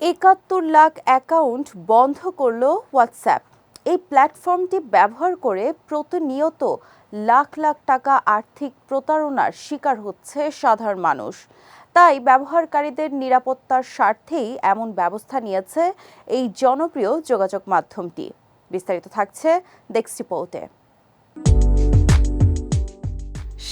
একাত্তর লাখ অ্যাকাউন্ট বন্ধ করল হোয়াটসঅ্যাপ। এই প্ল্যাটফর্মটি ব্যবহার করে প্রতিনিয়ত লাখ লাখ টাকা আর্থিক প্রতারণার শিকার হচ্ছে সাধারণ মানুষ। তাই ব্যবহারকারীদের নিরাপত্তার স্বার্থেই এমন ব্যবস্থা নিয়েছে এই জনপ্রিয় যোগাযোগ মাধ্যমটি। বিস্তারিত থাকছে ডেস্ক রিপোর্টে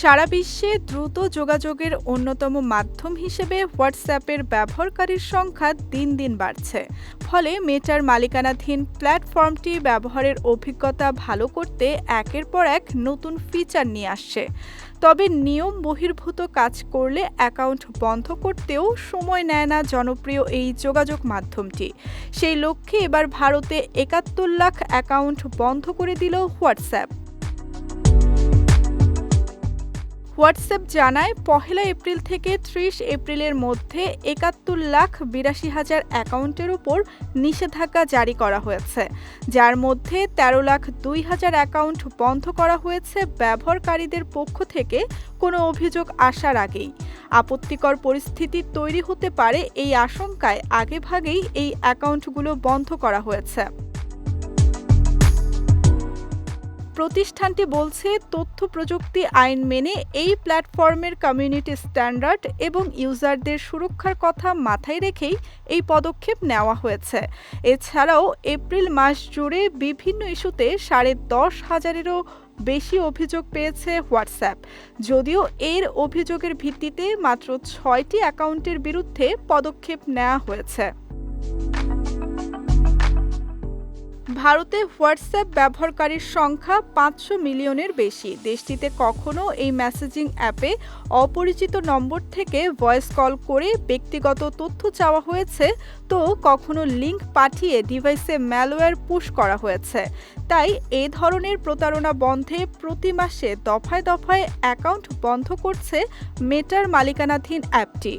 সারা বিশ্বে দ্রুত যোগাযোগের অন্যতম মাধ্যম হিসেবে হোয়াটসঅ্যাপের ব্যবহারকারীর সংখ্যা দিন দিন বাড়ছে। ফলে মেটার মালিকানাধীন প্ল্যাটফর্মটি ব্যবহারের অভিজ্ঞতা ভালো করতে একের পর এক নতুন ফিচার নিয়ে আসছে। তবে নিয়ম বহির্ভূত কাজ করলে অ্যাকাউন্ট বন্ধ করতেও সময় নেয় না জনপ্রিয় এই যোগাযোগ মাধ্যমটি। সেই লক্ষ্যে এবার ভারতে একাত্তর লাখ অ্যাকাউন্ট বন্ধ করে দিল হোয়াটসঅ্যাপ। হোয়াটসঅ্যাপ জানায়, পহেলা এপ্রিল থেকে ত্রিশ এপ্রিলের মধ্যে একাত্তর লাখ বিরাশি হাজার অ্যাকাউন্টের উপর নিষেধাজ্ঞা জারি করা হয়েছে। যার মধ্যে তেরো লাখ দুই হাজার অ্যাকাউন্ট বন্ধ করা হয়েছে ব্যবহারকারীদের পক্ষ থেকে কোনো অভিযোগ আসার আগেই। আপত্তিকর পরিস্থিতি তৈরি হতে পারে এই আশঙ্কায় আগেভাগেই এই অ্যাকাউন্টগুলো বন্ধ করা হয়েছে। প্রতিষ্ঠানটি বলছে, তথ্য প্রযুক্তি আইন মেনে এই প্ল্যাটফর্মের কমিউনিটি স্ট্যান্ডার্ড এবং ইউজারদের সুরক্ষার কথা মাথায় রেখেই এই পদক্ষেপ নেওয়া হয়েছে। এছাড়াও এপ্রিল মাস জুড়ে বিভিন্ন ইস্যুতে সাড়ে দশ হাজারেরও বেশি অভিযোগ পেয়েছে হোয়াটসঅ্যাপ। যদিও এর অভিযোগের ভিত্তিতে মাত্র ছয়টি অ্যাকাউন্টের বিরুদ্ধে পদক্ষেপ নেওয়া হয়েছে। ভারতে হোয়াটসঅ্যাপ ব্যবহারকারীর সংখ্যা পাঁচশো মিলিয়নের বেশি। দেশটিতে কখনও এই মেসেজিং অ্যাপে অপরিচিত নম্বর থেকে ভয়েস কল করে ব্যক্তিগত তথ্য চাওয়া হয়েছে, তো কখনো লিংক পাঠিয়ে ডিভাইসে ম্যালওয়্যার পুশ করা হয়েছে। তাই এ ধরনের প্রতারণা বন্ধে প্রতি মাসে দফায় দফায় অ্যাকাউন্ট বন্ধ করছে মেটার মালিকানাধীন অ্যাপটি।